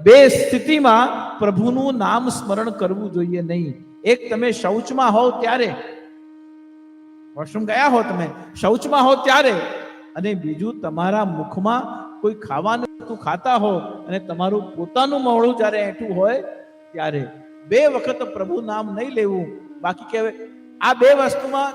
બે સ્થિતિમાં પ્રભુનું નામ સ્મરણ કરવું જોઈએ નહીં. એક તમે શૌચમાં હોવ ત્યારે, વોશરૂમ ગયા હો તમે, શૌચમાં હો ત્યારે, અને બીજું તમારા મુખમાં કોઈ ખાવાનું વસ્તુ ખાતા હો અને તમારું પોતાનું મોડું જ્યારે એઠું હોય ત્યારે બે વખત પ્રભુ નામ નહીં લેવું. બાકી કહેવાય, આ બે વસ્તુમાં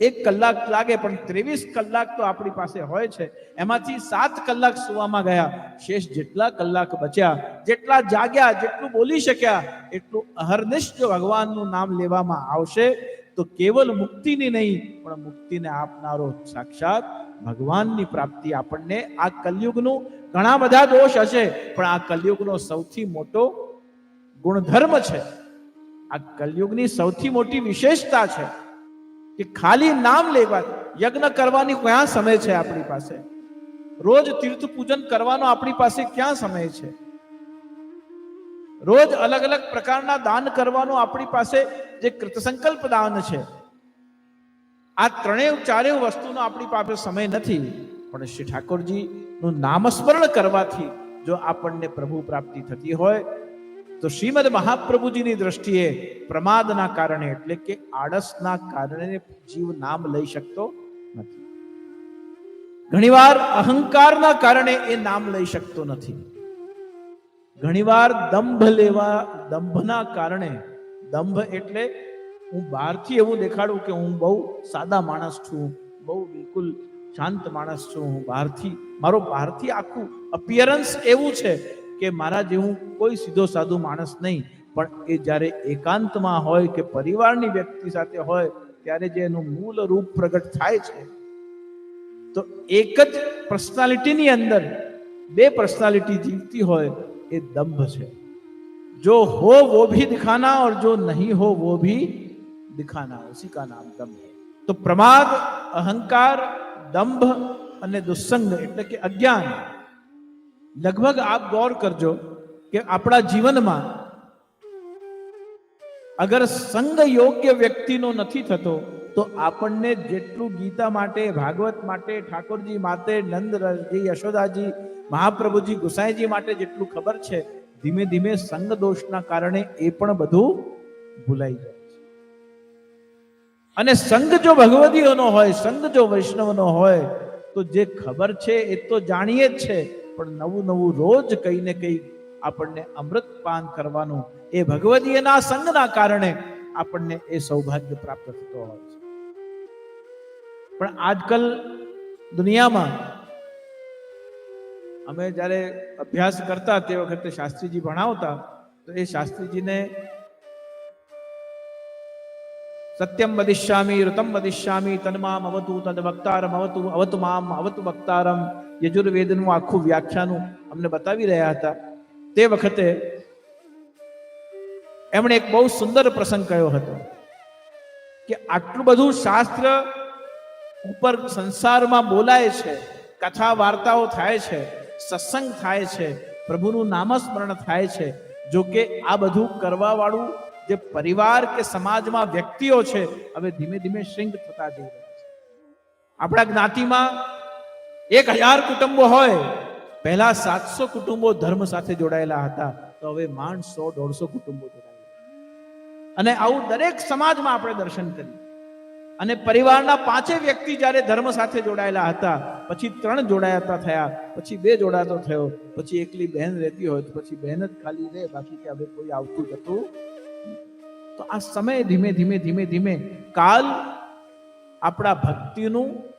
એક કલાક લાગે, પણ ત્રેવીસ કલાક તો આપણી પાસે હોય છે. એમાંથી સાત કલાક સુવામાં ગયા. શેષ જેટલા કલાક બચ્યા, જેટલા જાગ્યા, જેટલું બોલી શક્યા, એટલું અહર્નિશ જો ભગવાનનું નામ લેવામાં આવશે. તો કેવલ મુક્તિની નહીં, પણ મુક્તિને આપનારો સાક્ષાત ભગવાનની પ્રાપ્તિ આપણને આ કલયુગનું ઘણા બધા દોષ હશે, પણ આ કલયુગનો સૌથી મોટો ગુણધર્મ છે. આ કલયુગની સૌથી મોટી વિશેષતા છે. કે ખાલી નામ લેવા, યજ્ઞ કરવાની ક્યાં સમય છે આપણી પાસે? રોજ તીર્થ પૂજન કરવાનો આપણી પાસે ક્યાં સમય છે? રોજ અલગ અલગ પ્રકારના દાન કરવાનો આપણી પાસે જે કૃતસંકલ્પ દાન છે, આ ત્રણેય, ચારેય વસ્તુનો આપણી પાસે સમય નથી. પણ શ્રી ઠાકોરજી નું નામસ્મરણ કરવાથી જો આપણને પ્રભુ પ્રાપ્તિ થતી હોય તો શ્રીમદ મહાપ્રભુજીની દ્રષ્ટિએ પ્રમાદના કારણે એટલે કે આળસના કારણે જીવ નામ લઈ શકતો નથી. ઘણીવાર અહંકારના કારણે એ નામ લઈ શકતો નથી. ઘણીવાર દંભ લેવા, દંભના કારણે, દંભ એટલે હું બહારથી એવું દેખાડું કે હું બહુ સાદા માણસ છું, બહુ બિલકુલ શાંત માણસ છું, હું બહારથી, મારો બહારથી આખું અપિયરન્સ એવું છે કે મારા જેવું કોઈ સીધો સાધુ માણસ નહીં, પણ એ જ્યારે એકાંતમાં હોય કે પરિવારની વ્યક્તિ સાથે હોય, ત્યારે જે એનું મૂળ રૂપ પ્રગટ થાય છે, તો એક જ પર્સનાલિટીની અંદર બે પર્સનાલિટી જીવતી હોય એ દંભ છે. જો હો વો ભી દિખાના ઓર જો નહીં હો વો ભી દિખાના, ઉસી કા નામ દંભ તો પ્રમાદ, અહંકાર, દંભ અને દુસ્સંગ એટલે કે અજ્ઞાન લગભગ આપ ગૌર કરજો કે આપણા જીવનમાં અગર સંગ યોગ્ય વ્યક્તિનો નથી થતો, તો આપણને જેટલું ગીતા માટે, ભાગવત માટે, ઠાકોરજી માટે નંદજી યશોદાજી, મહાપ્રભુજી, ગુસાઈજી માટે જેટલું ખબર છે, ધીમે ધીમે સંગ દોષના કારણે એ પણ બધું ભૂલાઈ જાય અને સંગ જો ભગવદીઓનો હોય, સંગ જો વૈષ્ણવનો હોય, તો જે ખબર છે એ તો જાણીએ જ છે. પણ નવું નવું રોજ કંઈ ને કંઈ આપણને અમૃત પાન કરવાનું એ ભગવદીયના સંગના કારણે આપણને એ સૌભાગ્ય પ્રાપ્ત થતો હોય છે. પણ આજકાલ દુનિયામાં અમે જ્યારે અભ્યાસ કરતા તે વખતે શાસ્ત્રીજી ભણાવતા તો એ શાસ્ત્રીજીને સત્યમ વદિષ્યામી, ઋતમ વદિષ્યામી, તન્મામ અવતુ તદ વક્તારમ, અવતુ અવતુ મામ, અવતુ વક્તારમ યજુર્વેદનું આખું વ્યાખ્યાનું અમને બતાવી રહ્યા હતા. તે વખતે એમણે એક બહુ સુંદર પ્રસંગ કહ્યો હતો કે આટલું બધું શાસ્ત્ર ઉપર સંસારમાં બોલાય છે, કથા વાર્તાઓ થાય છે, સત્સંગ થાય છે, પ્રભુનું નામસ્મરણ થાય છે, જો કે આ બધું કરવાવાળું જે પરિવાર કે સમાજમાં વ્યક્તિઓ છે, હવે ધીમે ધીમે શ્રીંગ થતા જઈ રહ્યા છે. આપણા જ્ઞાતિમાં એક હજાર કુટુંબો હોય. પહેલા સાતસો કુટુંબો ધર્મ સાથે જોડાયેલા હતા. તો હવે માંડ સો, દોઢસો કુટુંબો જોડાયેલા. અને આવું દરેક સમાજમાં આપણે દર્શન કરીએ. અને પરિવારના પાંચે વ્યક્તિ જ્યારે ધર્મ સાથે જોડાયેલા હતા, પછી ત્રણ જોડાયા થયા, પછી બે જોડાતો થયો, પછી એકલી બહેન રહેતી હોય, તો પછી બહેન જ ખાલી રહે, બાકી કે હવે કોઈ આવતું જતું તો આ સમય ધીમે ધીમે ધીમે ધીમે કાલ આપણા ભક્તિનું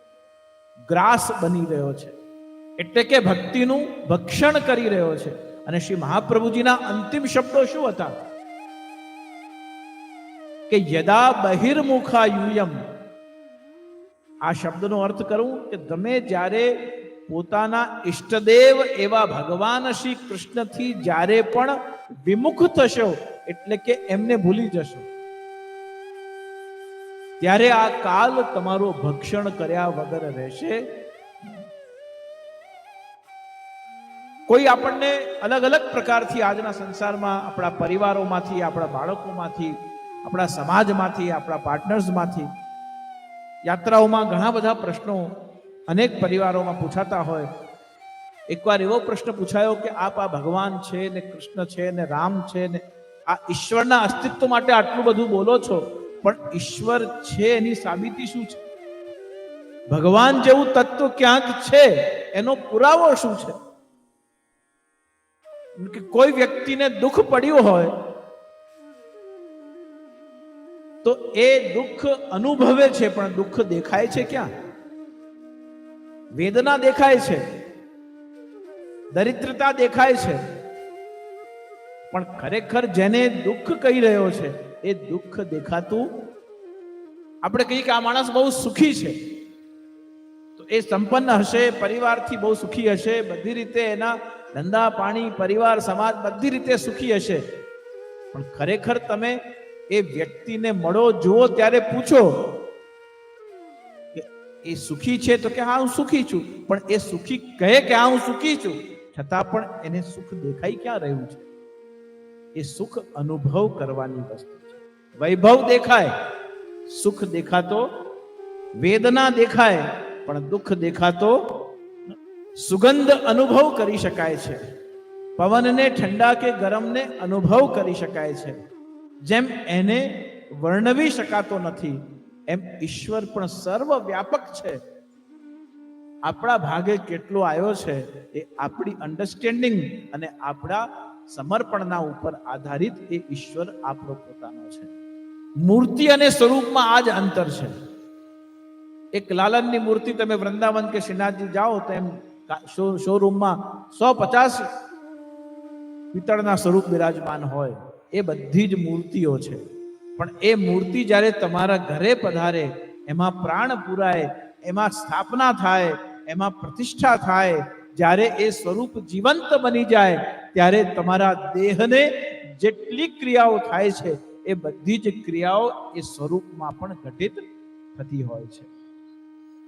ગ્રાસ બની રહ્યો છે. એટલે કે ભક્તિનું ભક્ષણ કરી રહ્યો છે. અને શ્રી મહાપ્રભુજીના અંતિમ શબ્દો શું હતા? કે યદા બહિર્મુખા યુયમ આ શબ્દનો અર્થ કરું કે તમે જ્યારે પોતાના ઈષ્ટદેવ એવા ભગવાન શ્રી કૃષ્ણથી જ્યારે પણ વિમુખ થશો, એટલે કે એમને ભૂલી જશો. ત્યારે આ કાલ તમારો ભક્ષણ કર્યા વગર રહેશે. કોઈ આપણને અલગ અલગ પ્રકારથી આજના સંસારમાં આપણા પરિવારોમાંથી, આપણા બાળકોમાંથી, આપણા સમાજમાંથી, આપણા પાર્ટનર્સમાંથી યાત્રાઓમાં ઘણા બધા પ્રશ્નો અનેક પરિવારોમાં પૂછાતા હોય. એકવાર એવો પ્રશ્ન પૂછાયો કે આપ આ ભગવાન છે ને કૃષ્ણ છે ને રામ છે ને આ ઈશ્વરના અસ્તિત્વ માટે આટલું બધું બોલો છો? પણ ઈશ્વર છે એની સાબિતી શું છે? ભગવાન જેવું તત્વ ક્યાંક છે એનો પુરાવો શું છે? કે કોઈ વ્યક્તિને દુઃખ પડ્યું હોય, તો એ દુઃખ અનુભવે છે, પણ દુઃખ દેખાય છે ક્યાં? વેદના દેખાય છે, દરિદ્રતા દેખાય છે, પણ ખરેખર જેને દુઃખ કહી રહ્યો છે એ દુઃખ દેખાતું આપણે કહીએ કે આ માણસ બહુ સુખી છે. તો એ સંપન્ન હશે, પરિવારથી બહુ સુખી હશે, બધી રીતે એના ધંધા, પાણી, પરિવાર, સમાજ બધી રીતે સુખી હશે. પણ ખરેખર તમે એ વ્યક્તિને મળો, જુઓ, ત્યારે પૂછો એ સુખી છે તો કે હા, હું સુખી છું. પણ એ સુખી કહે કે હા, હું સુખી છું. છતાં પણ એને સુખ દેખાઈ ક્યાં રહ્યું છે? એ સુખ અનુભવ કરવાની વસ્તુ વૈભવ દેખાય, સુખ દેખાતો, વેદના દેખાય, પણ દુઃખ દેખાતો, સુગંધ અનુભવ કરી શકાય છે. પવનને ઠંડા કે ગરમને અનુભવ કરી શકાય છે. જેમ એને વર્ણવી શકાતો નથી, એમ ઈશ્વર પણ સર્વ વ્યાપક છે. આપણા ભાગે કેટલો આવ્યો છે એ આપણી અન્ડરસ્ટેન્ડિંગ અને આપણા સમર્પણના ઉપર આધારિત એ ઈશ્વર આપણો પોતાનો છે. મૂર્તિ અને સ્વરૂપમાં આ જ અંતર છે. એક લાલનની મૂર્તિ તમે વૃંદાવન કે શ્રીનાથજી જાઓ તો એમ શોરૂમમાં સો પચાસ પિત્તળના સ્વરૂપ બિરાજમાન હોય. એ બધી જ મૂર્તિઓ છે. પણ એ મૂર્તિ જ્યારે તમારા ઘરે પધારે, એમાં પ્રાણ પુરાય, એમાં સ્થાપના થાય, એમાં પ્રતિષ્ઠા થાય, જ્યારે એ સ્વરૂપ જીવંત બની જાય, ત્યારે તમારા દેહને જેટલી ક્રિયાઓ થાય છે એ બધી જ ક્રિયાઓ એ સ્વરૂપમાં પણ ઘટિત થતી હોય છે.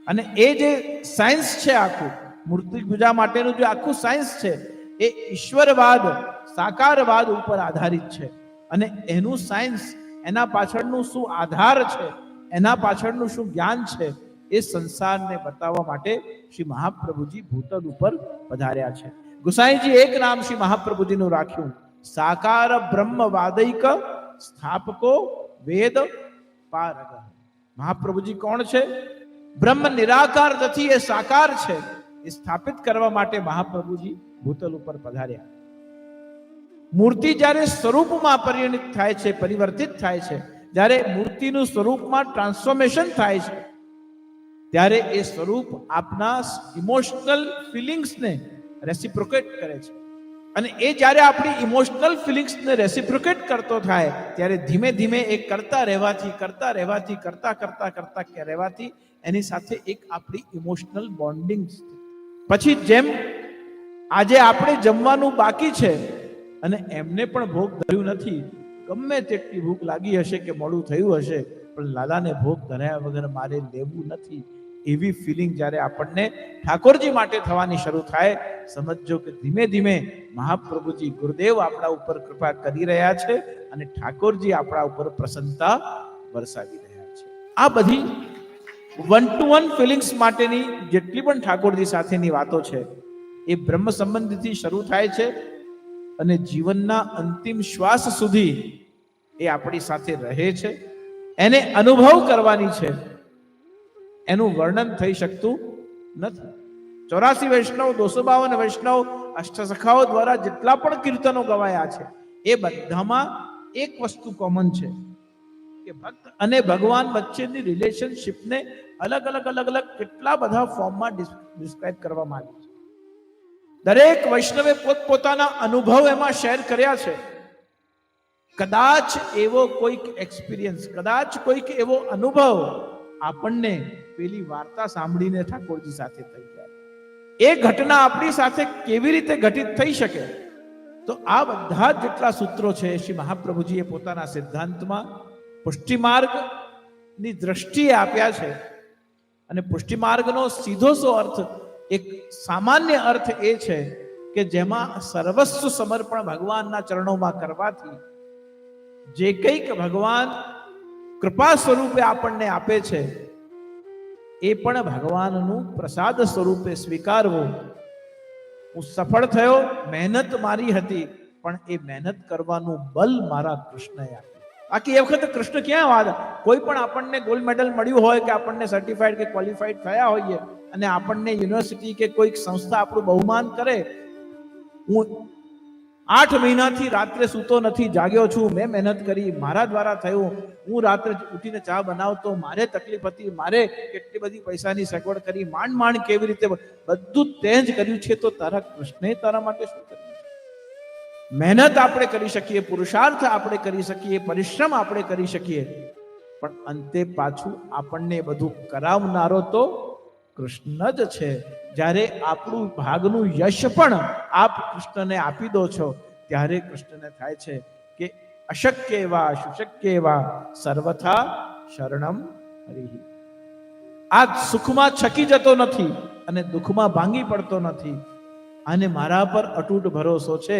અને એ જે સાયન્સ છે આખું, મૂર્તિ પૂજા માટેનું જે આખું સાયન્સ છે, એ ઈશ્વરવાદ, સાકારવાદ ઉપર આધારિત છે. અને એનું સાયન્સ એના પાછળનું શું આધાર છે, એના પાછળનું શું જ્ઞાન છે, એ સંસારને બતાવવા માટે શ્રી મહાપ્રભુજી ભૂતલ ઉપર પધાર્યા છે. ગુસાઈજી એક નામ શ્રી મહાપ્રભુજીનું રાખ્યું. સાકાર બ્રહ્મ વાદૈક સ્થાપકો વેદ પારગ. મહાપ્રભુજી કોણ છે? બ્રહ્મ નિરાકાર નથી, એ સાકાર છે. એ સ્થાપિત કરવા માટે મહાપ્રભુજી ભૂતલ ઉપર પધાર્યા. મૂર્તિ જ્યારે સ્વરૂપમાં પરિણિત થાય છે, પરિવર્તિત થાય છે, જ્યારે મૂર્તિનું સ્વરૂપમાં ટ્રાન્સફોર્મેશન થાય છે, ત્યારે એ સ્વરૂપ આપના ઇમોશનલ ફિલિંગ્સને રેસિપ્રોકેટ કરે છે. અને એ જ્યારે આપણી ઇમોશનલ ફિલિંગ્સને રેસિપ્રોકેટ કરતો થાય, ત્યારે ધીમે ધીમે એ કરતા રહેવાથી કરતા રહેવાથી, કરતા કરતા કરતા કે રહેવાથી એની સાથે એક આપણી ઇમોશનલ બોન્ડિંગ પછી જેમ આજે આપણે જમવાનું બાકી છે અને એમને પણ ભોગ ધર્યું નથી, ગમે તેટલી ભૂખ લાગી હશે કે મોડું થયું હશે, પણ લાલાને ભોગ ધર્યા વગર મારે લેવું નથી. એવી ફિલિંગ જ્યારે આપણને ઠાકોરજી માટે થવાની શરૂ થાય સમજો કે ધીમે ધીમે મહાપ્રભુજી ગુરુદેવ આપણા ઉપર કૃપા કરી રહ્યા છે અને ઠાકોરજી આપણા ઉપર પ્રસન્નતા વરસાવી રહ્યા છે. આ બધી વન ટુ વન ફિલિંગ્સ માટેની જેટલી પણ ઠાકોરજી સાથેની વાતો છે, એ બ્રહ્મ સંબંધથી શરૂ થાય છે અને જીવનના અંતિમ શ્વાસ સુધી એ આપણી સાથે રહે છે. એને અનુભવ કરવાની છે. એનું વર્ણન થઈ શકતું નથી. ચોરાસી વૈષ્ણવ, દોસો બાવન વૈષ્ણવ, અષ્ટસખાઓ દ્વારા જેટલા પણ કીર્તનો ગવાયા છે, એ બધામાં એક વસ્તુ કોમન છે કે ભક્ત અને ભગવાન વચ્ચેની રિલેશનશિપને અલગ અલગ અલગ અલગ કેટલા બધા ફોર્મમાં ડિસ્ક્રાઇબ કરવામાં આવી છે. દરેક વૈષ્ણવે પોતપોતાના અનુભવ એમાં શેર કર્યા છે. કદાચ એવો કોઈક એક્સપિરિયન્સ કદાચ કોઈક એવો અનુભવ આપણને પેલી વાર્તા સાંભળીને ઠાકોરજી સાથે થઈ જાય. એ ઘટના આપણી સાથે કેવી રીતે ઘટિત થઈ શકે? તો આ બધા જેટલા સૂત્રો છે, શ્રી મહાપ્રભુજીએ પોતાના સિદ્ધાંતમાં પુષ્ટિમાર્ગની દ્રષ્ટિએ આપ્યા છે. અને પુષ્ટિમાર્ગનો સીધો સો અર્થ, એક સામાન્ય અર્થ એ છે કે જેમાં સર્વસ્વ સમર્પણ ભગવાનના ચરણોમાં કરવાથી જે કંઈક ભગવાન કૃપા સ્વરૂપે આપણને આપે છે, એ પણ ભગવાનનું પ્રસાદ સ્વરૂપે સ્વીકારવો. હું સફળ થયો, મહેનત મારી હતી, પણ એ મહેનત કરવાનું બલ મારા કૃષ્ણએ આપ્યું. બાકી એ વખતે કૃષ્ણ ક્યાં વાત? કોઈ પણ આપણને ગોલ્ડ મેડલ મળ્યું હોય કે આપણને સર્ટિફાઈડ કે ક્વોલિફાઈડ થયા હોઈએ, અને આપણને યુનિવર્સિટી કે કોઈક સંસ્થા આપણું બહુમાન કરે, હું આઠ મહિનાથી રાત્રે સૂતો નથી, જાગ્યો છું. મેં મહેનત કરી, મારા દ્વારા થયું. હું રાત્રે ઉઠીને ચા બનાવતો, મારે તકલીફ હતી, મારે કેટલી બધી પૈસાની સગવડ કરી, માંડ માંડ કેવી રીતે બધું તે જ કર્યું છે. તો તારા કૃષ્ણે તારા માટે શું કર્યું? મહેનત આપણે કરી શકીએ, પુરુષાર્થ આપણે કરી શકીએ, પરિશ્રમ આપણે કરી શકીએ. પણ અંતે પાછું આપણને બધું કરાવનારો તો કૃષ્ણ જ છે. જ્યારે આપણું ભાગનું યશ પણ આપ કૃષ્ણને આપી દો છો, ત્યારે કૃષ્ણને થાય છે કે અશક્ય એવા, સુશક્ય એવા સર્વથા શરણમ હરિ આ સુખમાં છકી જતો નથી અને દુઃખમાં ભાંગી પડતો નથી. અને મારા પર અતૂટ ભરોસો છે.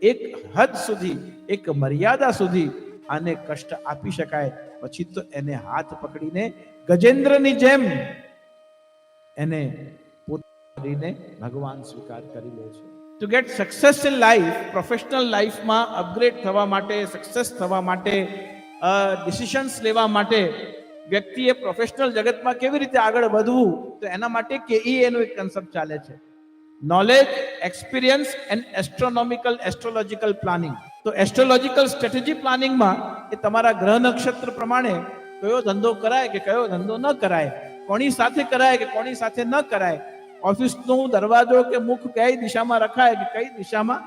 એક હદ સુધી, એક મર્યાદા સુધી આને કષ્ટ આપી શકાય. પછી તો એને હાથ પકડીને ગજેન્દ્રની જેમ એને પોતાને ભગવાન સ્વીકાર કરી લે છે. To get success in life professional લાઈફમાં અપગ્રેડ થવા માટે સક્સેસ થવા માટે ડિસિશન્સ લેવા માટે વ્યક્તિએ પ્રોફેશનલ જગતમાં કેવી રીતે આગળ વધવું, તો એના માટે કેઈ એનો એક કન્સેપ્ટ ચાલે છે. Knowledge experience and astronomical astrological planning તો એસ્ટ્રોલોજીકલ સ્ટ્રેટેજી પ્લાનિંગમાં એ તમારા ગ્રહ નક્ષત્ર પ્રમાણે કયો ધંધો કરાય કે કયો ધંધો ન કરાય કોની સાથે કરાય કે કોની સાથે ન કરાય? ઓફિસનો દરવાજો કે મુખ કઈ દિશામાં રખાય કે કઈ દિશામાં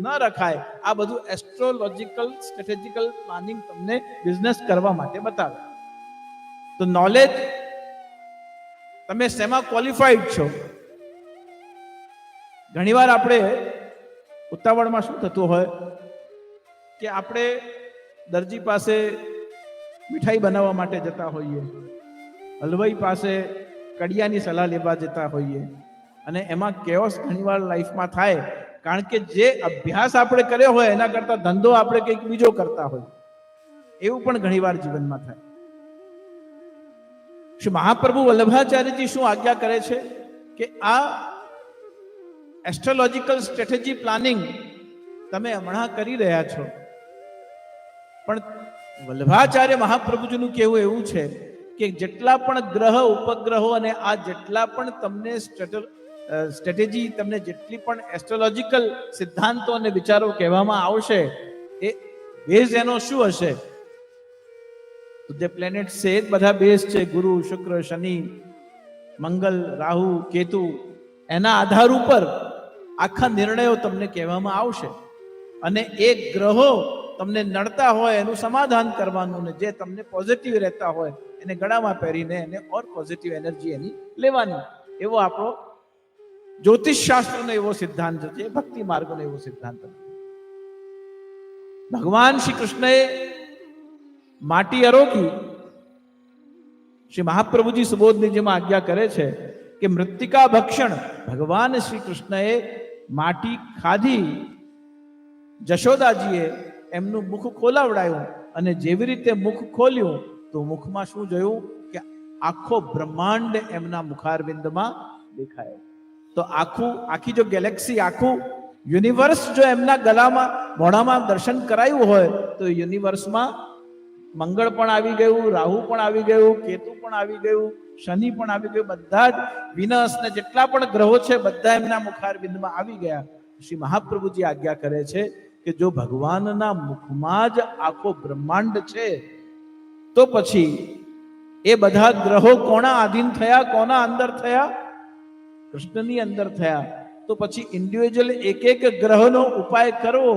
ન રખાય? આ બધું એસ્ટ્રોલોજિકલ સ્ટ્રેટેજિકલ પ્લાનિંગ તમને બિઝનેસ કરવા માટે બતાવે. તો નોલેજ તમે શેમાં ક્વોલિફાઈડ છો? ઘણીવાર આપણે ઉતાવળમાં શું થતું હોય? કે આપણે દરજી પાસે મીઠાઈ બનાવવા માટે જતા હોઈએ. હલવાઈ પાસે કડિયાની સલાહ લેવા જતા હોઈએ. અને એમાં કેઓસ ઘણીવાર લાઈફમાં થાય, કારણ કે જે અભ્યાસ આપણે કર્યો હોય, એના કરતાં ધંધો આપણે કંઈક બીજો કરતા હોય. એવું પણ ઘણીવાર જીવનમાં થાય. શ્રી મહાપ્રભુ વલ્લભાચાર્યજી શું આજ્ઞા કરે છે? કે આ એસ્ટ્રોલોજીકલ સ્ટ્રેટેજી પ્લાનિંગ તમે હમણાં કરી રહ્યા છો. પણ વલ્લભાચાર્ય મહાપ્રભુજીનું કહેવું એવું છે કે જેટલા પણ ગ્રહ, ઉપગ્રહો અને આ જેટલા પણ તમને સ્ટ્રેટેજી, તમને જેટલી પણ એસ્ટ્રોલોજીકલ સિદ્ધાંતો અને વિચારો કહેવામાં આવશે, એ બેઝ એનો શું હશે? જે પ્લેનેટ છે, એ બધા બેઝ છે. ગુરુ, શુક્ર, શનિ, મંગલ, રાહુ, કેતુ, એના આધાર ઉપર આખા નિર્ણયો તમને કહેવામાં આવશે. અને એ ગ્રહો તમને નડતા હોય એનું સમાધાન કરવાનું ને જે તમને પોઝિટિવ રહેતા હોય, એને ગળામાં પહેરીને એને ઓર પોઝિટિવ એનર્જી એની લેવાની. એવો આપણો જ્યોતિષ શાસ્ત્રનો એવો સિદ્ધાંત છે ભક્તિ માર્ગનો એવો સિદ્ધાંત ભગવાન શ્રી કૃષ્ણએ માટી અરોકી શ્રી મહાપ્રભુજી સુબોધની જેમાં આજ્ઞા કરે છે કે મૃતિકા ભક્ષણ, ભગવાન શ્રી કૃષ્ણએ માટી ખાધી. જશોદાજીએ એમનું મુખ ખોલાવડાયું અને જેવી રીતે મુખ ખોલ્યું, તો મુખમાં શું જોયું કે આખો બ્રહ્માંડ એમના મુખારવિંદમાં દેખાય. તો આખું, આખી જો ગેલેક્સી, આખું યુનિવર્સ જો એમના ગલામાં, મોઢામાં દર્શન કરાયું હોય, તો યુનિવર્સમાં મંગળ પણ આવી ગયું, રાહુ પણ આવી ગયું, કેતુ પણ આવી ગયું, શનિ પણ આવી ગયું, બધા જ વિનસ ને જેટલા પણ ગ્રહો છે, બધા એમના મુખારવિંદમાં આવી ગયા. શ્રી મહાપ્રભુજી આજ્ઞા કરે છે કે જો ભગવાનના મુખમાં જ આખો બ્રહ્માંડ છે, તો પછી એ બધા ગ્રહો કોના આધીન થયા, કોના અંદર થયા? કૃષ્ણની અંદર થયા. તો પછી ઇન્ડિવિજ્યુઅલ એક એક ગ્રહનો ઉપાય કરવો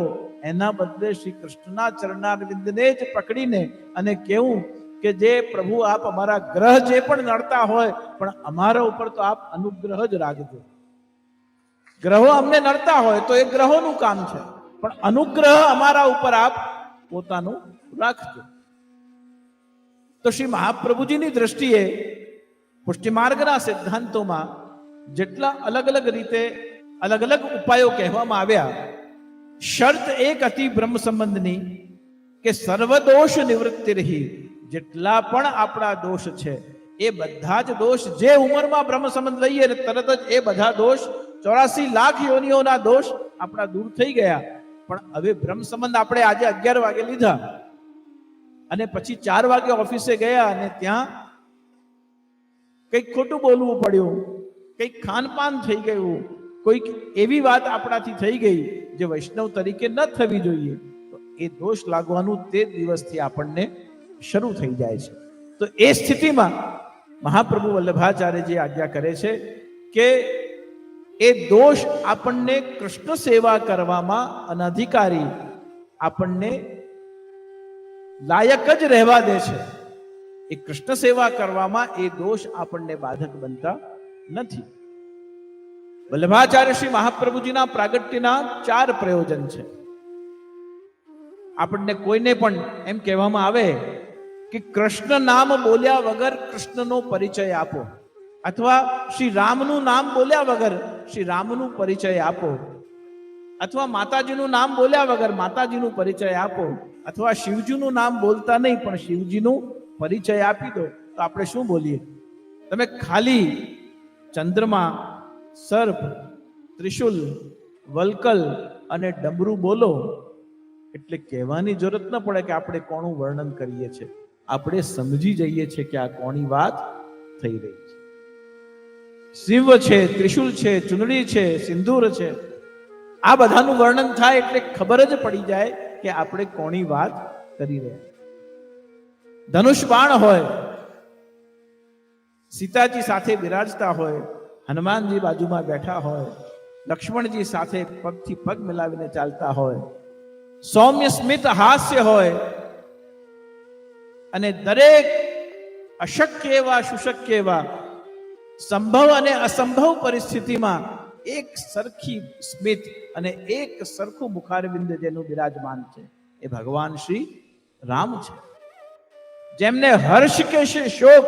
એના બદલે શ્રી કૃષ્ણના ચરણારવિંદને જ પકડીને અને કેવું કે જે પ્રભુ આપ અમારા ગ્રહ જે પણ નડતા હોય, પણ અમારા ઉપર તો આપ અનુગ્રહ જ રાખજો. ગ્રહો અમને નડતા હોય તો એ ગ્રહોનું કામ છે. પણ અનુગ્રહ અમારા ઉપર આપ પોતાનું રાખજો. તો શ્રી મહાપ્રભુજીની દ્રષ્ટિએ પુષ્ટિમાર્ગના સિદ્ધાંતોમાં જેટલા અલગ અલગ રીતે અલગ અલગ ઉપાયો કહેવામાં આવ્યા, શર્ત એક હતી બ્રહ્મ સંબંધની કે સર્વદોષ નિવૃત્તિ રહી, જેટલા પણ આપણા દોષ છે, એ બધા જ દોષ જે ઉંમરમાં બ્રહ્મ સંબંધ લઈએ તરત જ એ બધા દોષ ચોરાસી લાખ યોનિઓના દોષ આપણા દૂર થઈ ગયા. પણ હવે બ્રહ્મ સંબંધ આપણે આજે અગિયાર વાગે લીધા. અને પછી ચાર વાગે ઓફિસે ગયા અને ત્યાં કંઈક ખોટું બોલવું પડ્યું. કંઈક ખાનપાન થઈ ગયું. કોઈક એવી વાત આપણાથી થઈ ગઈ જે વૈષ્ણવ તરીકે ન થવી જોઈએ. તો એ દોષ લાગવાનું તે દિવસથી આપણને શરૂ થઈ જાય છે. તો એ સ્થિતિમાં મહાપ્રભુ વલ્લભાચાર્યજી આજ્ઞા કરે છે કે એ દોષ આપણને કૃષ્ણ સેવા કરવામાં અનધિકારી આપણને લાયક જ રહેવા દે છે. એ કૃષ્ણ સેવા કરવામાં એ દોષ આપણને બાધક બનતા નથી. વલ્લભાચાર્ય શ્રી મહાપ્રભુજીના પ્રાગટ્યના ચાર પ્રયોજન છે. આપણને કોઈને પણ એમ કહેવામાં આવે કે કૃષ્ણ નામ બોલ્યા વગર કૃષ્ણનો પરિચય આપો. અથવા શ્રી રામનું નામ બોલ્યા વગર શ્રી રામનું પરિચય આપો. અથવા માતાજીનું નામ બોલ્યા વગર માતાજીનું પરિચય આપો. અથવા શિવજીનું નામ બોલતા નહીં, પણ શિવજીનું પરિચય આપી દો. તો આપણે શું બોલીએ? તમે ખાલી ચંદ્રમા, સર્પ, ત્રિશુલ, વલકલ અને ડમરું બોલો. એટલે કહેવાની જરૂરત ન પડે કે આપણે કોનું વર્ણન કરીએ છીએ. આપણે સમજી જઈએ છીએ કે આ કોની વાત થઈ રહી શિવ છે, ત્રિશુલ છે, ચુંદડી છે, સિંદૂર છે. આ બધાનું વર્ણન થાય એટલે ખબર જ પડી જાય કે આપણે કોની વાત કરી રહ્યા ધનુષ બાણ હોય, સીતાજી સાથે બિરાજતા હોય, હનુમાનજી બાજુમાં બેઠા હોય, લક્ષ્મણજી સાથે પગથી પગ મિલાવીને ચાલતા હોય, સૌમ્ય સ્મિત હાસ્ય હોય, અને દરેક અશક્ય એવા, સુશક્ય એવા સંભવ અને અસંભવ પરિસ્થિતિમાં એક સરખી સ્મિત અને એક સરખું મુખારબિંદ જેનું બિરાજમાન છે. એ ભગવાન શ્રી રામ છે. જેમને હર્ષ કે શોક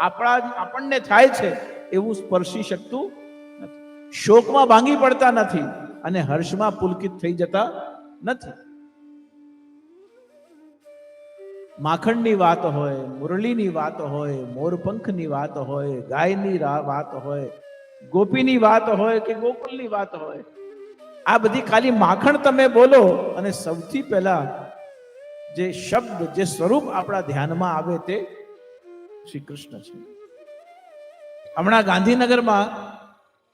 આપણા આપણને થાય છે એવું સ્પર્શી શકતું નથી. શોકમાં ભાંગી પડતા નથી અને હર્ષમાં પુલકિત થઈ જતા નથી. માખણની વાત હોય, મુરલીની વાત હોય, મોરપંખની વાત હોય, ગાયની વાત હોય, ગોપીની વાત હોય કે ગોકુલની વાત હોય. આ બધી ખાલી માખણ તમે બોલો અને સૌથી પહેલા જે શબ્દ, જે સ્વરૂપ આપણા ધ્યાનમાં આવે તે શ્રી કૃષ્ણ છે. હમણાં ગાંધીનગરમાં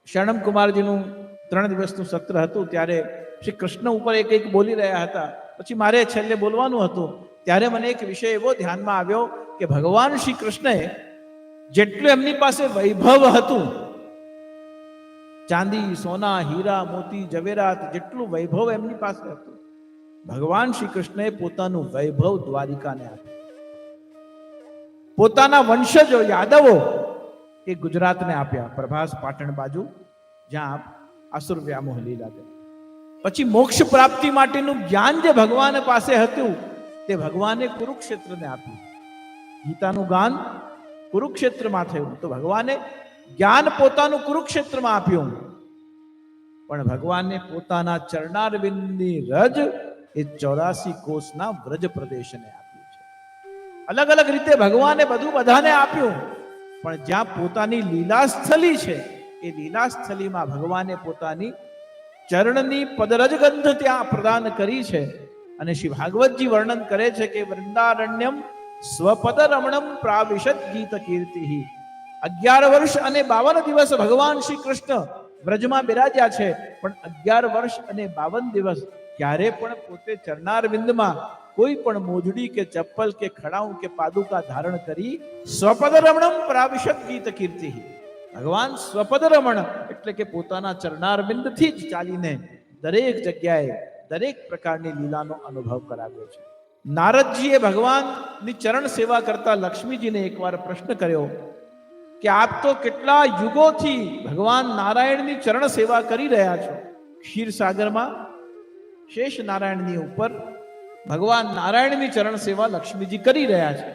શરણમ કુમારજીનું ત્રણ દિવસનું સત્ર હતું, ત્યારે શ્રી કૃષ્ણ ઉપર એક એક બોલી રહ્યા હતા. પછી મારે છેલ્લે બોલવાનું હતું. ત્યારે મને એક વિષય એવો ધ્યાનમાં આવ્યો કે ભગવાન શ્રી કૃષ્ણએ જેટલું એમની પાસે વૈભવ હતું, ચાંદી, સોના, હીરા, મોતી જવેરાત જેટલું વૈભવ એમની પાસે હતું, ભગવાન શ્રી કૃષ્ણએ પોતાનું વૈભવ દ્વારિકાને આપ્યું. પોતાના વંશજો યાદવો એ ગુજરાતને આપ્યા, પ્રભાસ પાટણ બાજુ, જ્યાં આસુર વ્યામોહ લીલા પછી મોક્ષ પ્રાપ્તિ માટેનું જ્ઞાન જે ભગવાન પાસે હતું તે ભગવાને કુરુક્ષેત્રને આપ્યું. ગીતાનું ગાન કુરુક્ષેત્રમાં થયું તો ભગવાને જ્ઞાન પોતાનું કુરુક્ષેત્રમાં આપ્યું. પણ ભગવાને પોતાના ચરણારવિંદની રજ એ ચોરાસી કોષના વ્રજ પ્રદેશને આપ્યું છે. અલગ અલગ રીતે ભગવાને બધું બધાને આપ્યું. પણ જ્યાં પોતાની લીલાસ્થલી છે, એ લીલાસ્થલીમાં ભગવાને પોતાની ચરણની પદરજ ગંધ ત્યાં પ્રદાન કરી છે. અને શ્રી ભાગવતજી વર્ણન કરે છે કે વૃંદારણ્યમ સ્વપદ રમણમ પ્રાવિશત ગીત કીર્તિ. અગિયાર વર્ષ અને બાવન દિવસ ભગવાન શ્રી કૃષ્ણ વ્રજમાં બિરાજ્યા છે, પણ અગિયાર વર્ષ અને બાવન દિવસ ક્યારે પણ પોતે ચરનાર બિંદમાં કોઈ પણ મોજડી કે ચપ્પલ કે ખડાઉ કે પાદુકા ધારણ કરી સ્વપદ રમણમ પ્રાવિશત ગીત કીર્તિ. ભગવાન સ્વપદ રમણ એટલે કે પોતાના ચરનાર બિંદથી જ ચાલીને દરેક જગ્યાએ દરેક પ્રકારની લીલાનો અનુભવ કરાવ્યો છે. નારદજીએ ભગવાનની ચરણ સેવા કરતા લક્ષ્મીજીને એકવાર પ્રશ્ન કર્યો કે આપ તો કેટલા યુગોથી ભગવાન નારાયણની ચરણ સેવા કરી રહ્યા છો? ક્ષીરસાગરમાં શેષ નારાયણની ઉપર ભગવાન નારાયણની ચરણ સેવા લક્ષ્મીજી કરી રહ્યા છે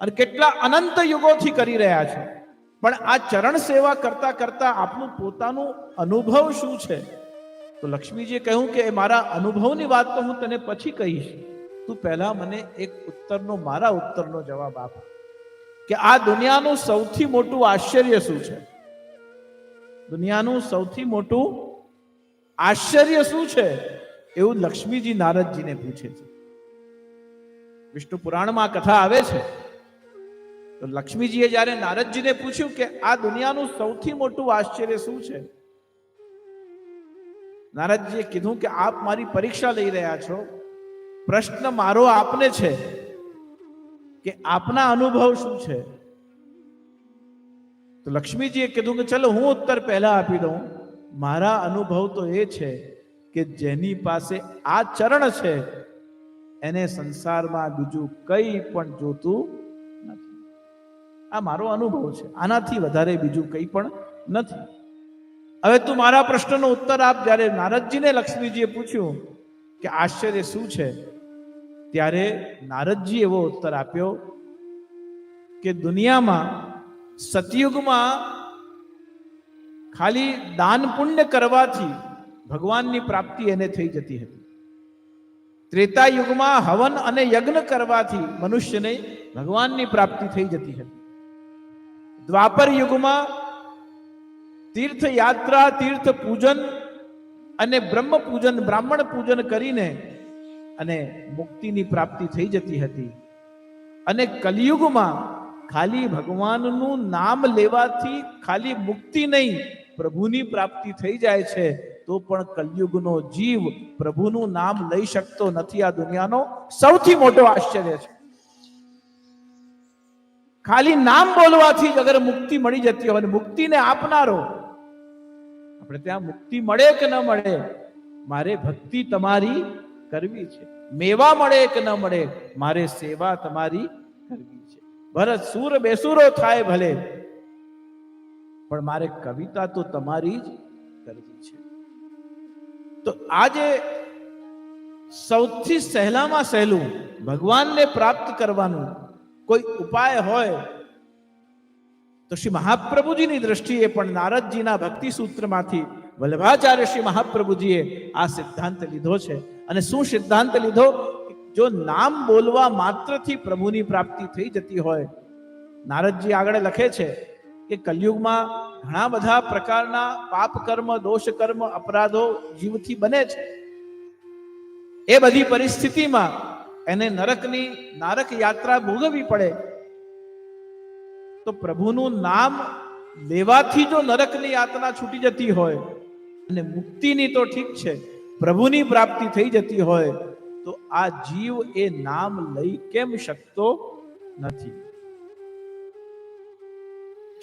અને કેટલા અનંત યુગોથી કરી રહ્યા છે. પણ આ ચરણ સેવા કરતા કરતા આપનું પોતાનું અનુભવ શું છે? તો લક્ષ્મીજીએ કહ્યું કે મારા અનુભવની વાત તો હું તને પછી કહીશ. તું પહેલા મને એક ઉત્તરનો, મારા ઉત્તરનો જવાબ આપ. કે આ દુનિયાનું સૌથી મોટું આશ્ચર્ય શું છે? દુનિયાનું સૌથી મોટું આશ્ચર્ય શું છે? એવું લક્ષ્મીજી નારદજીને પૂછે છે. વિષ્ણુ પુરાણમાં કથા આવે છે. તો લક્ષ્મીજીએ જ્યારે નારદજીને પૂછ્યું કે, આ દુનિયાનું સૌથી મોટું આશ્ચર્ય શું છે? નારદજીએ કીધું કે આપ મારી પરીક્ષા લઈ રહ્યા છો. પ્રશ્ન મારો આપને છે કે આપના અનુભવ શું છે? તો લક્ષ્મીજીએ કીધું કે ચલો હું ઉત્તર પહેલા આપી દઉં. મારા અનુભવ તો એ છે કે જેની પાસે આ ચરણ છે, એને સંસારમાં બીજું કંઈ પણ જોતું નથી. આ મારો અનુભવ છે. આનાથી વધારે બીજું કંઈ પણ નથી. હવે તું મારા પ્રશ્નનો ઉત્તર આપ. જ્યારે નારદજીને લક્ષ્મીજીએ પૂછ્યું કે આશ્ચર્ય શું છે, ત્યારે નારદજી એવો ઉત્તર આપ્યો કે દુનિયામાં સતયુગમાં ખાલી દાન પુણ્ય કરવાથી ભગવાનની પ્રાપ્તિ એને થઈ જતી હતી. ત્રેતા યુગમાં હવન અને યજ્ઞ કરવાથી મનુષ્યને ભગવાનની પ્રાપ્તિ થઈ જતી હતી. દ્વાપર યુગમાં તીર્થ યાત્રા તીર્થ પૂજન અને બ્રહ્મ પૂજન બ્રાહ્મણ પૂજન કરીને અને મુક્તિની પ્રાપ્તિ થઈ જતી હતી. અને કલિયુગમાં ખાલી ભગવાનનું નામ લેવાથી ખાલી મુક્તિ નહીં, પ્રભુની પ્રાપ્તિ થઈ જાય છે, તો પણ કલયુગનો જીવ પ્રભુનું નામ લઈ શકતો નથી આ દુનિયાનો સૌથી મોટો આશ્ચર્ય છે. ખાલી નામ બોલવાથી જ અગર મુક્તિ મળી જતી હોય મુક્તિને આપનારો આપણે ત્યાં મુક્તિ મળે કે ન મળે, મારે ભક્તિ તમારી કરવી છે. મેવા મળે કે ન મળે, મારે સેવા તમારી કરવી છે. ભરત સૂર બેસુરો થાય ભલે, પણ મારે કવિતા તો તમારી જ કરવી છે. તો આજે સૌથી સહેલામાં સહેલું ભગવાનને પ્રાપ્ત કરવાનું કોઈ ઉપાય હોય તો શ્રી મહાપ્રભુજીની દ્રષ્ટિએ પણ નારદજીના ભક્તિ સૂત્રમાંથી વલ્લભાચાર્ય શ્રી મહાપ્રભુજીએ આ સિદ્ધાંત લીધો છે. અને શું સિદ્ધાંત લીધો? જો નામ બોલવા માત્રથી પ્રભુની પ્રાપ્તિ થઈ જતી હોય, નારદજી આગળ લખે છે કે કલયુગમાં ઘણા બધા પ્રકારના પાપ કર્મ, દોષ કર્મ, અપરાધો જીવથી બને છે. એ બધી પરિસ્થિતિમાં એને નરકની નારક યાત્રા ભોગવવી પડે. તો પ્રભુનું નામ લેવાથી જો નરકની યાતના છૂટી જતી હોય અને મુક્તિની તો ઠીક છે, પ્રભુની પ્રાપ્તિ થઈ જતી હોય, તો આ જીવ એ નામ લઈ કેમ શકતો નથી?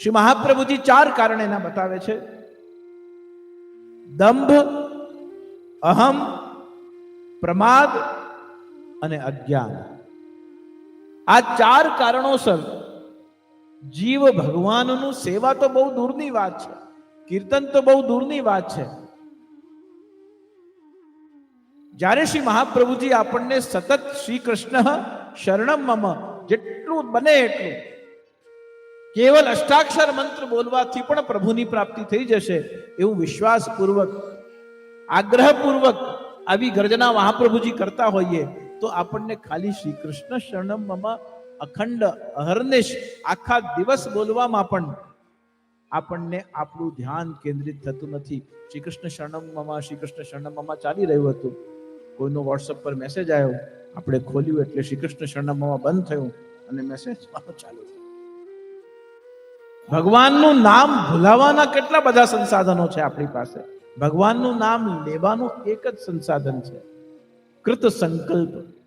શ્રી મહાપ્રભુજી ચાર કારણ એના બતાવે છે. દંભ, અહમ, પ્રમાદ અને અજ્ઞાન. આ ચાર કારણોસર જીવ ભગવાનનું સેવા તો બહુ દૂરની વાત છે. કીર્તન તો બહુ દૂરની વાત છે. જ્યારે શ્રી મહાપ્રભુજી આપણને સતત શ્રી કૃષ્ણ શરણમ મમ જેટલું બને એટલું. કેવલ અષ્ટાક્ષર મંત્ર બોલવાથી પણ પ્રભુની પ્રાપ્તિ થઈ જશે એવું વિશ્વાસપૂર્વક, આગ્રહપૂર્વક આવી ગર્જના મહાપ્રભુજી કરતા હોઈએ તો આપણને ખાલી શ્રી કૃષ્ણ શરણમ મમ અખંડ અહર્નિશ આખા દિવસ બોલવામાં પણ આપણને આપણું ધ્યાન કેન્દ્રિત થતું નથી. શ્રી કૃષ્ણ શરણમમાં શ્રી કૃષ્ણ શરણમમાં ચાલી રહ્યું હતું. કોઈનો વોટ્સઅપ પર મેસેજ આવ્યો. આપણે ખોલ્યું એટલે શ્રી કૃષ્ણ શરણમમાં બંધ થયું અને મેસેજ ચાલુ ભગવાનનું નામ ભૂલાવાના કેટલા બધા સંસાધનો છે આપણી પાસે. ભગવાનનું નામ લેવાનું એક જ સંસાધન છે. કૃત સંકલ્પ.